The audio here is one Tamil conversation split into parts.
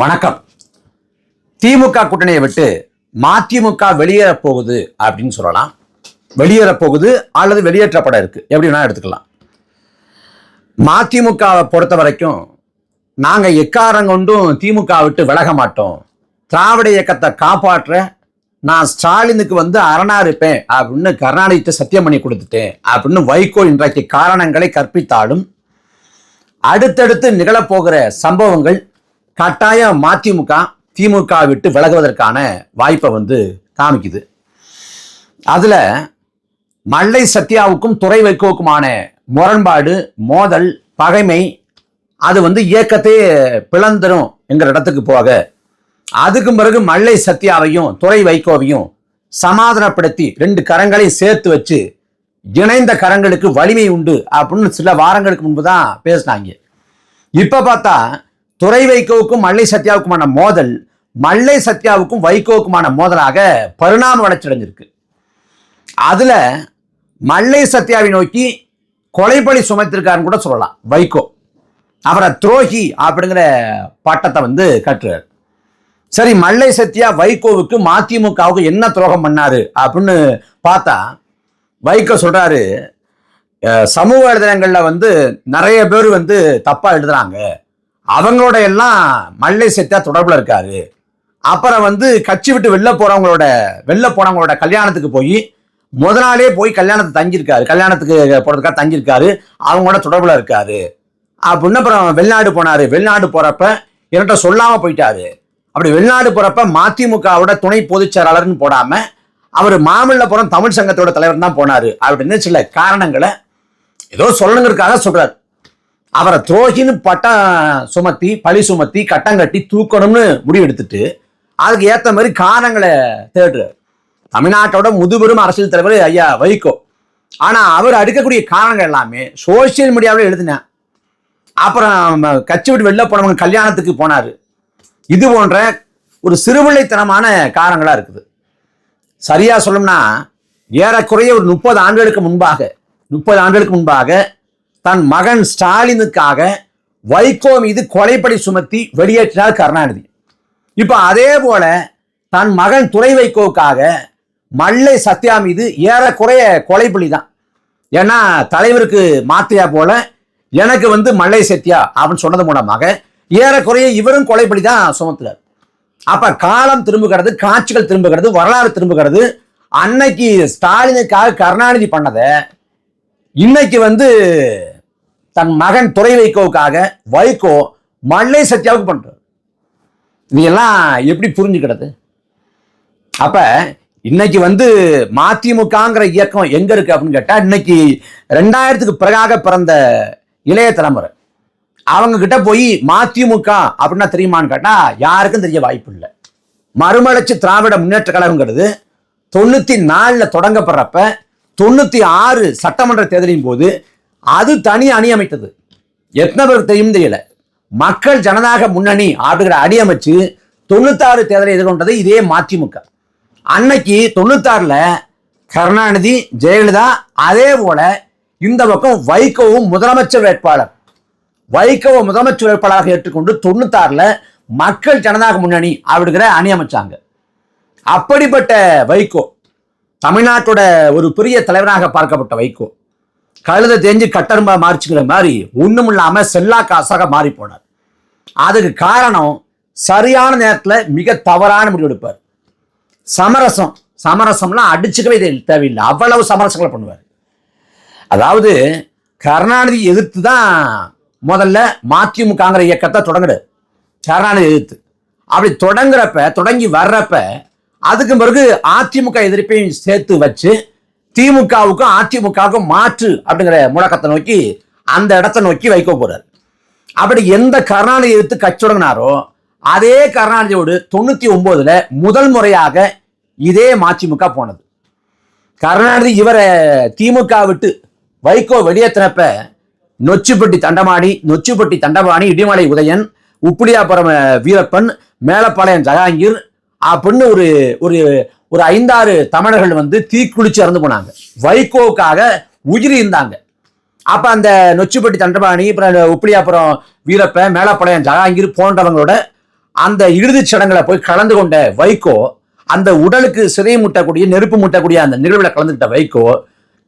வணக்கம். திமுக கூட்டணியை விட்டு மதிமுக வெளியேறப் போகுது அப்படின்னு சொல்லலாம். வெளியேறப் போகுது அல்லது வெளியேற்றப்பட இருக்கு. எப்படி வேணா எடுத்துக்கலாம். மதிமுகவை பொறுத்த வரைக்கும் நாங்கள் எக்காரம் கொண்டும் திமுக விட்டு விலக மாட்டோம். திராவிட இயக்கத்தை காப்பாற்ற நான் ஸ்டாலினுக்கு வந்து அரணா இருப்பேன் அப்படின்னு கருணாநிதிட்ட சத்தியம் பண்ணி கொடுத்துட்டேன் அப்படின்னு வைகோ இன்றைக்கு காரணங்களை கற்பித்தாலும் அடுத்தடுத்து நிகழப்போகிற சம்பவங்கள் கட்டாயம் மதிமுக திமுக விட்டு விலகுவதற்கான வாய்ப்பை வந்து காமிக்குது. அதில் மல்லை சத்யாவுக்கும் துறை வைகோவுக்குமான முரண்பாடு மோதல் பகைமை அது வந்து இயக்கத்தையே பிளந்துரும் என்கிற இடத்துக்கு போக. அதுக்கு பிறகு மல்லை சத்யாவையும் துறை வைகோவையும் சமாதானப்படுத்தி ரெண்டு கரங்களையும் சேர்த்து வச்சு இணைந்த கரங்களுக்கு வலிமை உண்டு அப்படின்னு சில வாரங்களுக்கு முன்பு தான் பேசினாங்க. இப்போ பார்த்தா துறை வைகோவுக்கும் மல்லை சத்யாவுக்குமான மோதல் மல்லை சத்யாவுக்கும் வைகோவுக்குமான மோதலாக பரிணாம அடைச்சடைஞ்சிருக்கு அடைஞ்சிருக்கு மல்லை சத்யாவை நோக்கி கொலைப்பழி சுமத்திருக்காருன்னு கூட சொல்லலாம் வைகோ. அவரை துரோகி அப்படிங்கிற பட்டத்தை வந்து கட்டுறார். சரி மல்லை சத்யா வைகோவுக்கு மதிமுகவுக்கு என்ன துரோகம் பண்ணாரு அப்படின்னு பார்த்தா வைகோ சொல்றாரு சமூக வலைதளங்கள்ல வந்து நிறைய பேர் வந்து தப்பாக எழுதுறாங்க. அவங்களோட எல்லாம் மல்லை சத்யா தொடர்பில் இருக்காரு. அப்புறம் வந்து கட்சி விட்டு வெளில போகிறவங்களோட வெளில போனவங்களோட கல்யாணத்துக்கு போய் முத நாளே போய் கல்யாணத்துக்கு தங்கியிருக்காரு. கல்யாணத்துக்கு போகிறதுக்காக தங்கியிருக்காரு. அவங்களோட தொடர்பில் இருக்காரு. அப்படின்னு அப்புறம் வெளிநாடு போனாரு. வெளிநாடு போகிறப்ப என்கிட்ட சொல்லாமல் போயிட்டாரு. அப்படி வெளிநாடு போகிறப்ப மதிமுகவோட துணை பொதுச் செயலாளர்னு அவர் மாமல்லபுரம் தமிழ் சங்கத்தோட தலைவர் தான் போனார். அப்படின்னு சில காரணங்களை ஏதோ சொல்லணுங்கிறதுக்காக சொல்கிறார் அவரை துரோகின்னு பட்டம் சுமத்தி பழி சுமத்தி கட்டம் கட்டி தூக்கணும்னு முடிவெடுத்துட்டு அதுக்கு ஏற்ற மாதிரி காரணங்களை தேடுறாரு. தமிழ்நாட்டோட முதுபெரும் அரசியல் தலைவர் ஐயா வைகோ. ஆனால் அவர் அடுக்கக்கூடிய காரணங்கள் எல்லாமே சோசியல் மீடியாவில் எழுதினேன். அப்புறம் கட்சி விட்டு வெளில போனவங்க கல்யாணத்துக்கு போனார். இது போன்ற ஒரு சிறுபிள்ளைத்தனமான காரணங்களாக இருக்குது. சரியாக சொல்லணும்னா ஏறக்குறைய ஒரு முப்பது ஆண்டுகளுக்கு முன்பாக முப்பது ஆண்டுகளுக்கு முன்பாக தன் மகன் ஸ்டாலினுக்காக வைகோ மீது கொலைப்படி சுமத்தி வெளியேற்றினார் கருணாநிதி. இப்போ அதே போல தன் மகன் துறை வைகோவுக்காக மல்லை சத்யா மீது ஏறக்குறைய கொலைப்பலி தான். ஏன்னா தலைவருக்கு மாத்தியா போல எனக்கு வந்து மல்லை சத்யா அப்படின்னு சொன்னது மூலமாக ஏறக்குறைய இவரும் கொலைப்படி தான் சுமத்துறார். அப்ப காலம் திரும்புகிறது காட்சிகள் திரும்புகிறது வரலாறு திரும்புகிறது. அன்னைக்கு ஸ்டாலினுக்காக கருணாநிதி பண்ணதை இன்னைக்கு வந்து தன் மகன் துறை வைகோவுக்காக வைகோ மல்லை சத்யாவுக்கு பண்ணுறார் இதெல்லாம் எப்படி புரிஞ்சுக்கிறது? அப்போ இன்னைக்கு வந்து மதிமுகங்கிற இயக்கம் எங்க இருக்கு அப்படின்னு கேட்டால் இன்னைக்கு ரெண்டாயிரத்துக்கு பிறகாக பிறந்த இளைய தலைமுறை. அவங்க கிட்ட போய் மதிமுக அப்படின்னா தெரியுமான்னு கேட்டால் யாருக்கும் தெரிய வாய்ப்பு இல்லை. மறுமலர்ச்சி திராவிட முன்னேற்ற கழகங்கிறது தொண்ணூற்றி நாலில் தொடங்கப்படுறப்ப தொண்ணூற்றி ஆறு சட்டமன்ற தேர்தலின் போது அது தனி அணி அமைத்தது. எத்தனை தெரியும் தெரியல. மக்கள் ஜனநாயக முன்னணி அப்படிங்கிற அணி அமைச்சு தொண்ணூத்தாறு தேர்தலை எதிர்கொண்டது இதே மதிமுக. அன்னைக்கு தொண்ணூத்தாறுல கருணாநிதி ஜெயலலிதா அதே போல இந்த பக்கம் வைகோவும் முதலமைச்சர் வேட்பாளர். வைகோவை முதலமைச்சர் வேட்பாளராக ஏற்றுக்கொண்டு தொண்ணூத்தாறுல மக்கள் ஜனநாயக முன்னணி அப்படிங்கிற அணி அமைச்சாங்க அப்படிப்பட்ட வைகோ தமிழ்நாட்டோட ஒரு பெரிய தலைவராக பார்க்கப்பட்ட வைகோ கழுத தேஞ்சு கட்டரும்பா மாறிச்சுக்கிற மாதிரி ஒன்றும் இல்லாமல் செல்லா காசாக மாறி போனார். அதுக்கு காரணம் சரியான நேரத்தில் மிக தவறான முடிவு எடுப்பார். சமரசம் சமரசம்லாம் அடிச்சுக்கவே தேவையில்லை. அவ்வளவு சமரசங்களை பண்ணுவார். அதாவது கருணாநிதி எதிர்த்து தான் முதல்ல மதிமுகங்கிற இயக்கத்தை தொடங்குறாரு. கருணாநிதி எதிர்த்து. அப்படி தொடங்குறப்ப தொடங்கி வர்றப்ப அதுக்கு பிறகு அதிமுக எதிர்ப்பையும் சேர்த்து வச்சு திமுகவுக்கும் அதிமுகவுக்கும் மாற்று அப்படிங்கிற முழக்கத்தை நோக்கி அந்த இடத்த நோக்கி வைக்க போறார். அப்படி எந்த கருணாநிதி எடுத்து கட்சி தொடங்கினாரோ அதே கருணாநிதியோடு தொண்ணூத்தி ஒன்பதுல முதல் முறையாக இதே மதிமுக போனது. கருணாநிதி இவரை திமுக விட்டு வைகோ வெளியேற்றினப்ப நொச்சிப்பட்டி தண்டமாடி நொச்சிப்பட்டி தண்டபாணி இடிமலை உதயன் உப்புளியாபுரம் வீரப்பன் மேலப்பாளையம் ஜஹாங்கீர் அப்படின்னு ஒரு ஒரு ஒரு ஐந்தாறு தமிழர்கள் வந்து தீக்குளிச்சு இறந்து போனாங்க. வைகோவுக்காக உயிரி இருந்தாங்க அப்ப அந்த நொச்சிப்பட்டி தண்டபாணி அப்புறம் உப்பிலியாப்புறம் வீரப்ப மேலப்பாளையம் ஜகாங்கீர் போன்றவங்களோட அந்த இறுதிச் சடங்களை போய் கலந்து கொண்ட வைகோ அந்த உடலுக்கு சிறை முட்டக்கூடிய நெருப்பு முட்டக்கூடிய அந்த நிகழ்வில் கலந்துக்கிட்ட வைகோ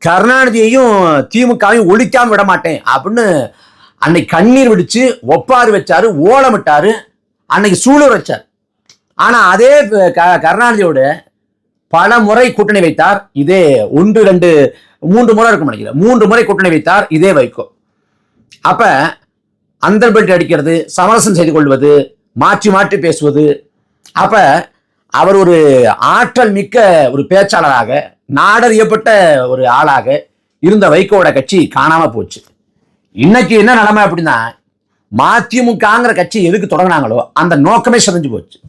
கருணாநிதியையும் திமுகவையும் ஒழிக்காம விட மாட்டேன் அப்படின்னு அன்னைக்கு கண்ணீர் விடிச்சு ஒப்பாறு வச்சாரு ஓலமிட்டாரு அன்னைக்கு சூழல் வச்சார். ஆனா அதே க- கருணாநிதியோட பல முறை கூட்டணி வைத்தார். இதே ஒன்று ரெண்டு மூன்று முறை இருக்கும் நினைக்கிறேன். மூன்று முறை கூட்டணி வைத்தார் இதே வைகோ. அப்ப அந்தர்பெல்ட் அடிக்கிறது சமரசம் செய்து கொள்வது மாற்றி மாற்றி பேசுவது. அப்ப அவர் ஒரு ஆற்றல் மிக்க ஒரு பேச்சாளராக நாடறியப்பட்ட ஒரு ஆளாக இருந்த வைகோட கட்சி காணாம போச்சு. இன்னைக்கு என்ன நிலைமை அப்படின்னா மதிமுகங்கிற கட்சி எதுக்கு தொடங்கினாங்களோ அந்த நோக்கமே சிதைஞ்சு போச்சு.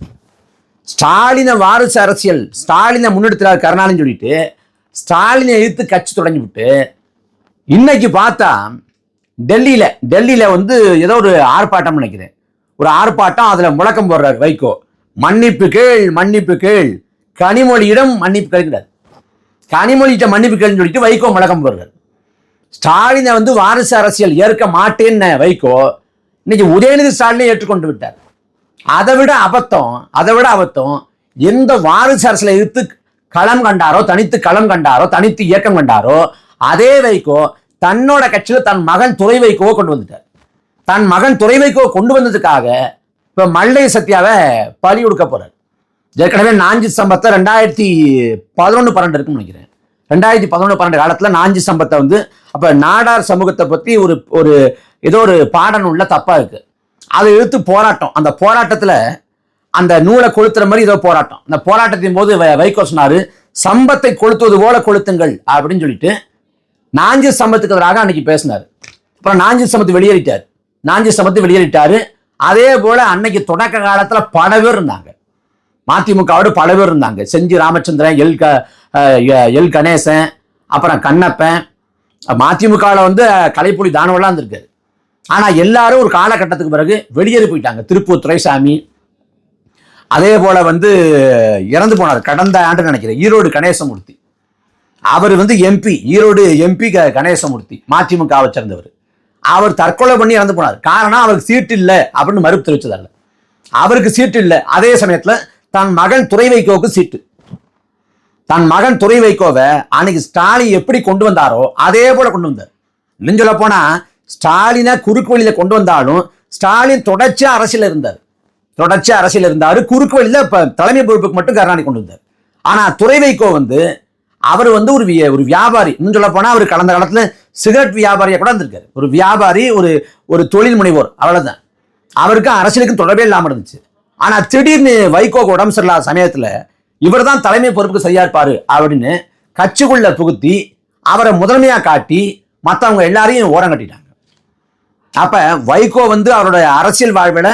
ஸ்டாலினை வாரிசு அரசியல் ஸ்டாலினை முன்னெடுத்துறாரு கருணாநிதி சொல்லிட்டு ஸ்டாலினை எதிர்த்து கட்சி தொடங்கி விட்டு இன்னைக்கு பார்த்தா டெல்லியில் டெல்லியில் வந்து ஏதோ ஒரு ஆர்ப்பாட்டம் நினைக்கிறேன். ஒரு ஆர்ப்பாட்டம் அதில் முழக்கம் போடுறாரு வைகோ. மன்னிப்பு கேள் மன்னிப்பு கேள். கனிமொழியிடம் மன்னிப்பு கேட்கிறார். கனிமொழிகிட்ட மன்னிப்பு கேள்னு சொல்லிட்டு வைகோ முழக்கம் போடுறாரு. ஸ்டாலினை வந்து வாரிசு அரசியல் ஏற்க மாட்டேன்னு வைகோ இன்னைக்கு உதயநிதி ஸ்டாலினை ஏற்றுக்கொண்டு விட்டார். அதை விட அபத்தம் அதை விட அபத்தம். எந்த வாரிசு அரசில் எதிர்த்து களம் கண்டாரோ தனித்து களம் கண்டாரோ தனித்து இயக்கம் கண்டாரோ அதே வைகோ தன்னோட கட்சியில் தன் மகன் துறை வைகோவோ கொண்டு வந்துட்டார். தன் மகன் துறை வைகோவை கொண்டு வந்ததுக்காக இப்போ மல்லை சத்யாவை பலி கொடுக்க போறார். ஏற்கனவே நாஞ்சி சம்பத்தை ரெண்டாயிரத்தி பதினொன்று பன்னெண்டு இருக்குன்னு நினைக்கிறேன். ரெண்டாயிரத்தி பதினொன்று பன்னெண்டு காலத்தில் நாஞ்சி சம்பத்தை வந்து அப்போ நாடார் சமூகத்தை பற்றி ஒரு ஒரு ஏதோ ஒரு பாடநூலில் தப்பாக இருக்குது அதை எடுத்து போராட்டம். அந்த போராட்டத்தில் அந்த நூலை கொளுத்துற மாதிரி ஏதோ போராட்டம். அந்த போராட்டத்தின் போது வைகோ சொன்னாரு சம்பத்தை கொளுத்துவது போல கொளுத்துங்கள் அப்படின்னு சொல்லிட்டு நாஞ்சி சம்பத்துக்கு எதிராக அன்னைக்கு பேசினார். அப்புறம் நாஞ்சி சம்பத்து வெளியேறிட்டார். நாஞ்சி சம்பத்து வெளியேறிட்டாரு. அதே போல அன்னைக்கு தொடக்க காலத்தில் பல பேர் இருந்தாங்க. மதிமுகவோட பல பேர் இருந்தாங்க. செஞ்சி ராமச்சந்திரன் எல் க எ- எல் கணேசன் அப்புறம் கண்ணப்பன். மதிமுகவில் வந்து கலைப்புலி தானவெல்லாம் இருந்திருக்காரு. ஆனால் எல்லாரும் ஒரு காலகட்டத்துக்கு பிறகு வெளியேறி போயிட்டாங்க. திருப்பூர் துரைசாமி. அதே போல் வந்து இறந்து போனார். கடந்த ஆண்டு நினைக்கிறேன். ஈரோடு கணேசமூர்த்தி. அவர் வந்து எம்பி ஈரோடு எம்பி க கணேசமூர்த்தி. மதிமுகவை சேர்ந்தவர். அவர் தற்கொலை பண்ணி இறந்து போனார். காரணம் அவருக்கு சீட்டு இல்லை அப்படின்னு மறுப்பு தெரிவிச்சதால. அவருக்கு சீட்டு இல்லை. அதே சமயத்தில் தன் மகன் துறை வைகோவுக்கு சீட்டு. தன் மகன் துறை வைகோவை அன்னைக்கு ஸ்டாலின் எப்படி கொண்டு வந்தாரோ அதே போல கொண்டு வந்தார். இன்னும் சொல்ல போனால் ஸ்டாலினை குறுக்கு வழியில் கொண்டு வந்தாலும் ஸ்டாலின் தொடர்ச்சியாக அரசியல் இருந்தார். தொடர்ச்சியாக அரசியல் இருந்தார். குறுக்கு வழியில இப்போ தலைமை பொறுப்புக்கு மட்டும் கருணாநிதி கொண்டு வந்தார். ஆனால் துறை வைகோ வந்து அவர் வந்து ஒரு ஒரு வியாபாரி. இன்னும் சொல்ல போனால் அவர் கடந்த காலத்தில் சிகரெட் வியாபாரியாக கூட இருந்திருக்காரு. ஒரு வியாபாரி ஒரு ஒரு தொழில் முனைவோர். அவ்வளோதான் அவருக்கும் அரசியலுக்கும் தொடர்பே இல்லாமல் இருந்துச்சு. ஆனால் திடீர்னு வைகோக்கு உடம்பு சரியில்லாத சமயத்தில் இவர் தான் தலைமை பொறுப்புக்கு சரியா இருப்பார் அப்படின்னு கட்சிக்குள்ள புகுத்தி அவரை முதன்மையாக காட்டி மற்றவங்க எல்லாரையும் ஓரம் கட்டிட்டாங்க. அப்ப வைகோ வந்து அவருடைய அரசியல் வாழ்வில்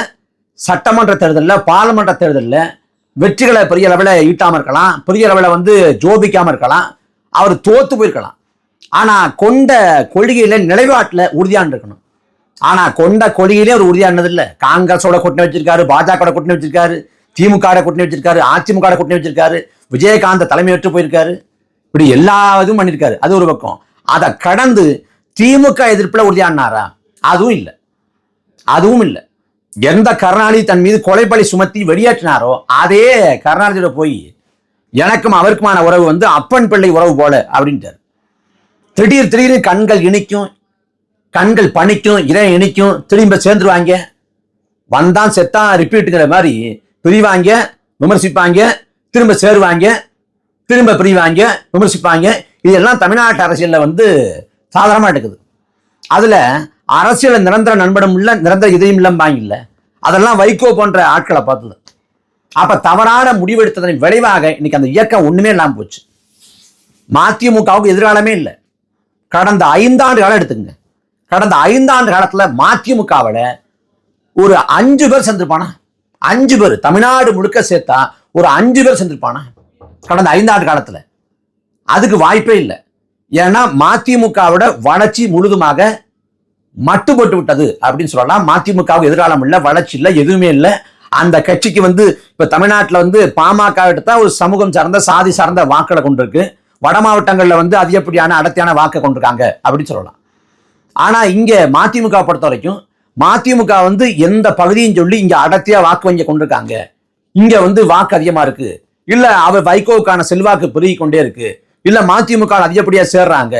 சட்டமன்ற தேர்தலில் பாராளுமன்ற தேர்தலில் வெற்றிகளை பெரிய அளவில் ஈட்டாமல் இருக்கலாம். பெரிய அளவில் வந்து ஜோபிக்காமல் இருக்கலாம். அவர் தோத்து போயிருக்கலாம். ஆனால் கொண்ட கொள்கையில் நிலைப்பாட்டில் உறுதியான இருக்கணும். ஆனால் கொண்ட கொள்கையிலே அவர் உறுதியானது இல்லை. காங்கிரஸோட கூட்டணி வச்சிருக்காரு பாஜக கூட்டணி வச்சிருக்காரு திமுக கூட்டணி வச்சிருக்காரு அதிமுக கூட்டணி வச்சிருக்காரு விஜயகாந்த் தலைமையேற்று போயிருக்காரு. இப்படி எல்லா இதுவும் பண்ணியிருக்காரு அது ஒரு பக்கம். அதை கடந்து திமுக எதிர்ப்பில் உறுதியானாரா? அதுவும் இல்லை. அதுவும் இல்லை. எந்த கருணாநிதி தன் மீது கொலைப்பழி சுமத்தி வெளியேற்றினாரோ அதே கருணாநிதியோட போய் எனக்கும் அவருக்குமான உறவு வந்து அப்பன் பிள்ளை உறவு போல அப்படின்ட்டார். திடீர் திடீர்னு கண்கள் இணைக்கும் கண்கள் பணிக்கும் இதயம் இணைக்கும் திரும்ப சேர்ந்துருவாங்க வந்தான் செத்தான் ரிப்பீட்டுங்கிற மாதிரி பிரிவாங்க விமர்சிப்பாங்க திரும்ப சேருவாங்க திரும்ப பிரிவாங்க விமர்சிப்பாங்க. இதெல்லாம் தமிழ்நாட்டு அரசியலில் வந்து சாதாரணமாக இருக்குது அதில் அரசியல நிரந்தர நண்பனும் இல்லை நிரந்தர இதயம் இல்லம்பாங்க இல்லை. அதெல்லாம் வைகோ போன்ற ஆட்களை பார்த்தது. அப்போ தவறான முடிவெடுத்ததன் விளைவாக இன்னைக்கு அந்த இயக்கம் ஒன்றுமே இல்லாமல் போச்சு. மதிமுகவுக்கு எதிர்காலமே இல்லை. கடந்த ஐந்தாண்டு காலம் எடுத்துங்க கடந்த ஐந்தாண்டு காலத்தில் மதிமுகவில் ஒரு அஞ்சு பேர் சேர்ந்துருப்பானா அஞ்சு பேர். தமிழ்நாடு முழுக்க சேர்த்தா ஒரு அஞ்சு பேர் சேர்ந்துருப்பானா கடந்த ஐந்தாண்டு காலத்தில். அதுக்கு வாய்ப்பே இல்லை. ஏன்னா மதிமுகவோட வளர்ச்சி முழுதுமாக மட்டுப்பட்டு விட்டது அப்படின்னு சொல்லலாம். மதிமுகவுக்கு எதிர்காலம் இல்லை வளர்ச்சி இல்லை எதுவுமே இல்லை. அந்த கட்சிக்கு வந்து இப்போ தமிழ்நாட்டில் வந்து பாமக எடுத்தா ஒரு சமூகம் சார்ந்த சாதி சார்ந்த வாக்களை கொண்டிருக்கு வட மாவட்டங்களில் வந்து அதிகப்படியான அடர்த்தியான வாக்கை கொண்டிருக்காங்க அப்படின்னு சொல்லலாம். ஆனால் இங்கே மதிமுக பொறுத்த வரைக்கும் மதிமுக வந்து எந்த பகுதியும் சொல்லி இங்கே அடர்த்தியாக வாக்கு வங்கி கொண்டிருக்காங்க இங்கே வந்து வாக்கு அதிகமாக இருக்கு. இல்லை அவர் வைகோவுக்கான செல்வாக்கு பெருகி கொண்டே இருக்கு. இல்லை மதிமுக அதிகப்படியாக சேர்றாங்க.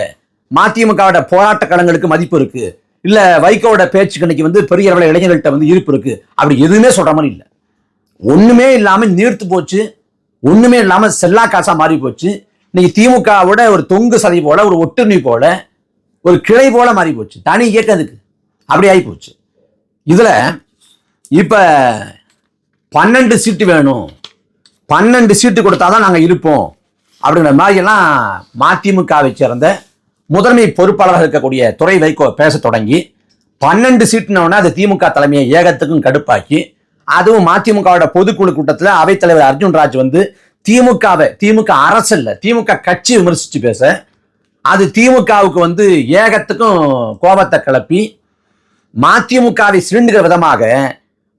மதிமுகவோட போராட்ட களங்களுக்கு மதிப்பு இருக்குது இல்ல வைகோவோட பேச்சுக்கு இன்னைக்கு வந்து பெரிய அளவில் இளைஞர்கள்ட்ட வந்து இருப்பு இருக்கு. அப்படி எதுவுமே சொல்ற மாதிரி இல்லை. ஒண்ணுமே இல்லாம நீர்த்து போச்சு. ஒண்ணுமே இல்லாம செல்லா காசா மாறி போச்சு. இன்னைக்கு திமுகவோட ஒரு தொங்கு சதை போல ஒரு ஒட்டுணி போல ஒரு கிளை போல மாறி போச்சு. தனி இயக்கத்துக்கு அப்படி ஆகி போச்சு. இதுல இப்ப பன்னெண்டு சீட்டு வேணும். பன்னெண்டு சீட்டு கொடுத்தாதான் நாங்க இருப்போம். அப்படிங்கிற மாதிரி எல்லாம் மதிமுகவை சேர்ந்த முதன்மை பொறுப்பாளராக இருக்கக்கூடிய துறை வைகோ பேச தொடங்கி பன்னெண்டு சீட்டுனவுடனே அது திமுக தலைமையை ஏகத்துக்கும் கடுப்பாக்கி அதுவும் மதிமுகவோட பொதுக்குழு கூட்டத்தில் அவைத்தலைவர் அர்ஜுன் ராஜ் வந்து திமுகவை திமுக அரசு இல்லை திமுக கட்சி விமர்சித்து பேச அது திமுகவுக்கு வந்து ஏகத்துக்கும் கோபத்தை கிளப்பி மதிமுகவை சிலிண்டுகிற விதமாக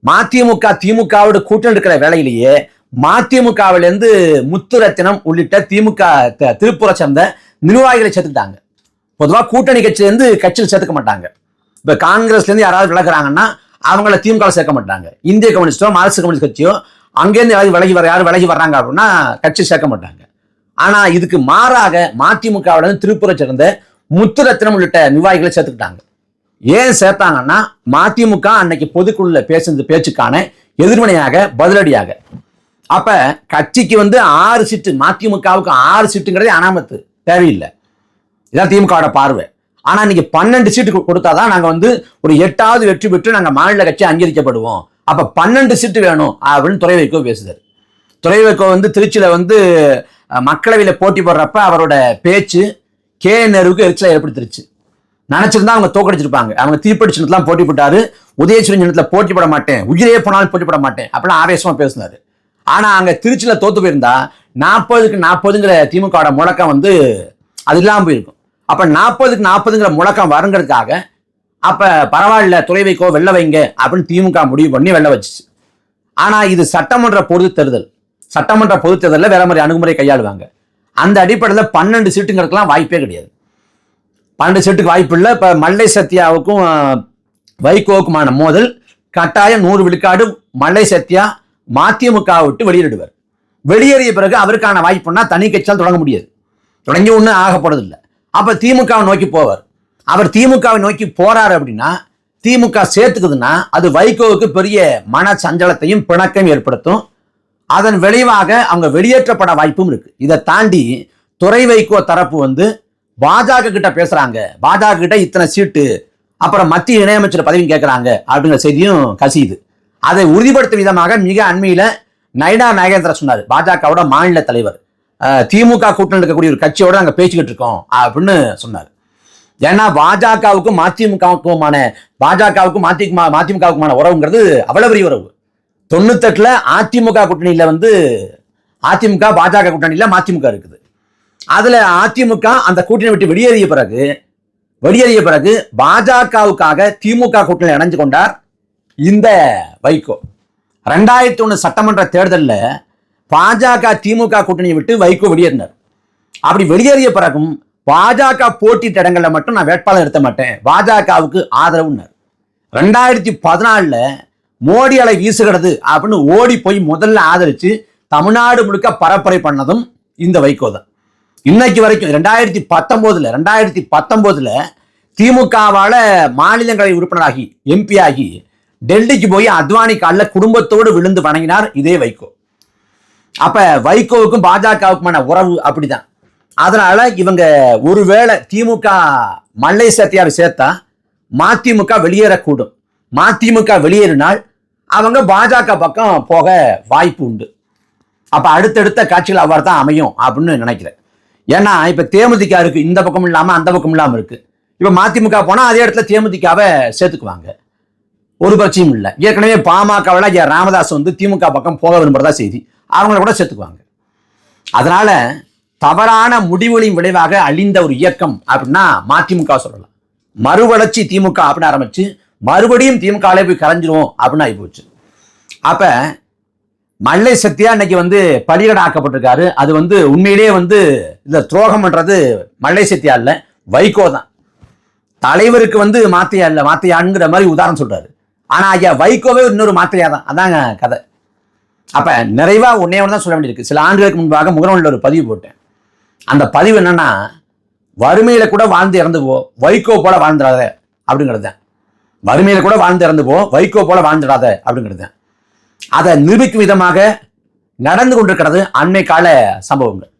மதிமுக திமுகவோட கூட்டம் இருக்கிற வேலையிலேயே மதிமுகவிலேருந்து முத்துரத்தினம் உள்ளிட்ட திமுக த- சேர்ந்த நிர்வாகிகளை சேர்த்துட்டாங்க. பொதுவாக கூட்டணி கட்சியிலேருந்து கட்சியில் சேர்த்துக்க மாட்டாங்க. இப்போ காங்கிரஸ்லேருந்து யாராவது விலகிறாங்கன்னா அவங்கள திமுக சேர்க்க மாட்டாங்க. இந்திய கம்யூனிஸ்டோ மார்க்சிஸ்ட் கம்யூனிஸ்ட் கட்சியோ அங்கேருந்து யாராவது விலகி வர யாரும் விலகி வர்றாங்க அப்படின்னா கட்சி சேர்க்க மாட்டாங்க. ஆனால் இதுக்கு மாறாக மதிமுகவிலேருந்து திருப்பூரை சேர்ந்த முத்துரத்தினம் உள்ளிட்ட நிர்வாகிகளை சேர்த்துக்கிட்டாங்க. ஏன் சேர்த்தாங்கன்னா மதிமுக அன்னைக்கு பொதுக்குழுல பேசுனது பேச்சுக்கான எதிர்வினையாக பதிலடியாக. அப்ப கட்சிக்கு வந்து ஆறு சீட்டு மதிமுகவுக்கு ஆறு சீட்டுங்கிறதே அனாமத்து தேவையில்லை. இதான் திமுகவோட பார்வை. ஆனா இன்னைக்கு பன்னெண்டு சீட்டு கொடுத்தாதான் நாங்க வந்து ஒரு எட்டாவது வெற்றி பெற்று நாங்க மாநில கட்சி அங்கீகரிக்கப்படுவோம். அப்ப பன்னெண்டு சீட்டு வேணும் அப்படின்னு துறை வைக்கோ பேசுதார். துறை வைக்கோ வந்து திருச்சியில வந்து மக்களவையில போட்டி போடுறப்ப அவரோட பேச்சு கே நேருவுக்கு எரிச்சலை ஏற்படுத்திருச்சு. நினைச்சிருந்தா அவங்க தோக்கடிச்சிருப்பாங்க. அவங்க தீப்படி சின்னத்துல போட்டி போட்டாரு. உதயசூரியன் சின்னத்துல போட்டி போட மாட்டேன். உயிரே போனாலும் போட்டி போட மாட்டேன். அப்படிலாம் ஆவேசமா பேசினாரு. ஆனா அங்க திருச்சியில தோத்து போயிருந்தா நாற்பதுக்கு நாற்பதுங்கிற திமுகவோட முழக்கம் வந்து அது இல்லாமல் போயிருக்கும். அப்போ நாற்பதுக்கு நாற்பதுங்கிற முழக்கம் வருங்கிறதுக்காக அப்போ பரவாயில்ல துறை வைக்கோ வெள்ள வைங்க அப்படின்னு திமுக முடிவு பண்ணி வெள்ள வச்சுச்சு. ஆனால் இது சட்டமன்ற பொது தேர்தல். சட்டமன்ற பொது தேர்தலில் வேற மாதிரி அணுகுமுறை கையாளுவாங்க. அந்த அடிப்படையில் பன்னெண்டு சீட்டுங்கிறதுக்கெல்லாம் வாய்ப்பே கிடையாது. பன்னெண்டு சீட்டுக்கு வாய்ப்பு இல்லை. இப்போ மல்லை சத்யாவுக்கும் வைகோவுக்குமான மோதல் கட்டாயம் நூறு விழுக்காடு மல்லை சத்யா மதிமுகவை விட்டு வெளியேறிடுவார் வெளியேறிய பிறகு அவருக்கான வாய்ப்புன்னா தனி கட்சியால் தொடங்க முடியாது. தொடங்கி ஒன்றும் ஆகப்படுறதில்லை அப்போ திமுகவை நோக்கி போவார். அவர் திமுகவை நோக்கி போறாரு அப்படின்னா திமுக சேர்த்துக்குதுன்னா அது வைகோவுக்கு பெரிய மன சஞ்சலத்தையும் பிணக்கம் ஏற்படுத்தும். அதன் விளைவாக அவங்க வெளியேற்றப்பட வாய்ப்பும் இருக்கு. இதை தாண்டி துறை வைகோ தரப்பு வந்து பாஜக கிட்ட பேசுறாங்க. பாஜக கிட்ட இத்தனை சீட்டு அப்புறம் மத்திய இணையமைச்சர் பதவியும் கேட்குறாங்க அப்படிங்கிற செய்தியும் கசியுது. அதை உறுதிப்படுத்தும் விதமாக மிக அண்மையில் நைனா நாகேந்திர சொன்னார். பாஜகவோட மாநில தலைவர். திமுக கூட்டணி இருக்கக்கூடிய ஒரு கட்சியோட நாங்கள் பேசிக்கிட்டு இருக்கோம் அப்படின்னு சொன்னார். ஏன்னா பாஜகவுக்கும் மதிமுகவுக்குமான பாஜகவுக்கும் மதிமுக மதிமுகவுக்குமான உறவுங்கிறது அவ்வளவு பெரிய உறவு. தொண்ணூத்தெட்டில் அதிமுக கூட்டணியில் வந்து அதிமுக பாஜக கூட்டணியில் மதிமுக இருக்குது. அதில் அதிமுக அந்த கூட்டணி விட்டு வெளியேறிய பிறகு வெளியேறிய பிறகு பாஜகவுக்காக திமுக கூட்டணியில் இணைஞ்சு கொண்டார் இந்த வைகோ. ரெண்டாயிரத்தி ஒன்று சட்டமன்ற தேர்தலில் பாஜக திமுக கூட்டணியை விட்டு வைகோ வெளியேறினார். அப்படி வெளியேறிய பிறகும் பாஜக போட்டியிட்ட இடங்களில் மட்டும் நான் வேட்பாளர் நிறுத்த மாட்டேன். பாஜகவுக்கு ஆதரவுன்னார். ரெண்டாயிரத்தி பதினாலில் மோடி அலை வீசுகிறது அப்படின்னு ஓடி போய் முதல்ல ஆதரித்து தமிழ்நாடு முழுக்க பரப்புரை பண்ணதும் இந்த வைகோ தான். இன்னைக்கு வரைக்கும் ரெண்டாயிரத்தி பத்தொம்போதில் ரெண்டாயிரத்தி பத்தொம்போதில் திமுகவால் மாநிலங்களை உறுப்பினராகி எம்பி ஆகி டெல்லிக்கு போய் அத்வானி காலில் குடும்பத்தோடு விழுந்து வணங்கினார் இதே வைகோ. அப்ப வைகோவுக்கும் பாஜகவுக்குமான உறவு அப்படிதான். அதனால இவங்க ஒருவேளை திமுக மல்லை சத்தியாவை சேர்த்தா மதிமுக வெளியேறக்கூடும். மதிமுக வெளியேறினால் அவங்க பாஜக பக்கம் போக வாய்ப்பு உண்டு. அப்ப அடுத்தடுத்த காட்சிகள் அவ்வாறு தான் அமையும் அப்படின்னு நினைக்கிறேன். ஏன்னா இப்ப தேமுதிக இருக்கு இந்த பக்கம் இல்லாம அந்த பக்கம் இல்லாம இருக்கு. இப்ப மதிமுக போனா அதே இடத்துல தேமுதிகாவை சேர்த்துக்குவாங்க. ஒரு பட்சியும் இல்லை. ஏற்கனவே பாமகவில் ராமதாஸ் வந்து திமுக பக்கம் போக விரும்புறதா செய்தி. அவங்கள கூட சேர்த்துக்குவாங்க. அதனால தவறான முடிவுகளின் விளைவாக அழிந்த ஒரு இயக்கம் அப்படின்னா மதிமுக சொல்லலாம். மறுவளர்ச்சி திமுக அப்படின்னு ஆரம்பிச்சு மறுபடியும் திமுக போய் கரைஞ்சிருவோம் அப்படின்னு ஆகிப்போச்சு. அப்ப மல்லை சத்யா இன்னைக்கு வந்து பலிகடை ஆக்கப்பட்டிருக்காரு. அது வந்து உண்மையிலேயே வந்து இந்த துரோகம் பண்றது மல்லை சத்யா இல்லை வைகோ தான். தலைவருக்கு வந்து மாத்தையா இல்லை மாத்தையாங்கிற மாதிரி உதாரணம் சொல்றாரு. ஆனா ஐயா வைகோவே இன்னொரு மாத்தையா தான். அதாங்க கதை. அப்ப நிறைவா உன்னே தான் சொல்ல வேண்டியிருக்கு. சில ஆண்டுகளுக்கு முன்பாக முகநூலில் ஒரு பதிவு போட்டேன். அந்த பதிவு என்னன்னா வறுமையில கூட வாழ்ந்து இறந்து போ வைகோ போல வாழ்ந்துடாத அப்படிங்கிறது தான் வறுமையில கூட வாழ்ந்து இறந்து போ வைகோ போல வாழ்ந்துடாத அப்படிங்கிறது தான் அதை நிரூபிக்கும் விதமாக நடந்து கொண்டிருக்கிறது அண்மை கால சம்பவங்கள்.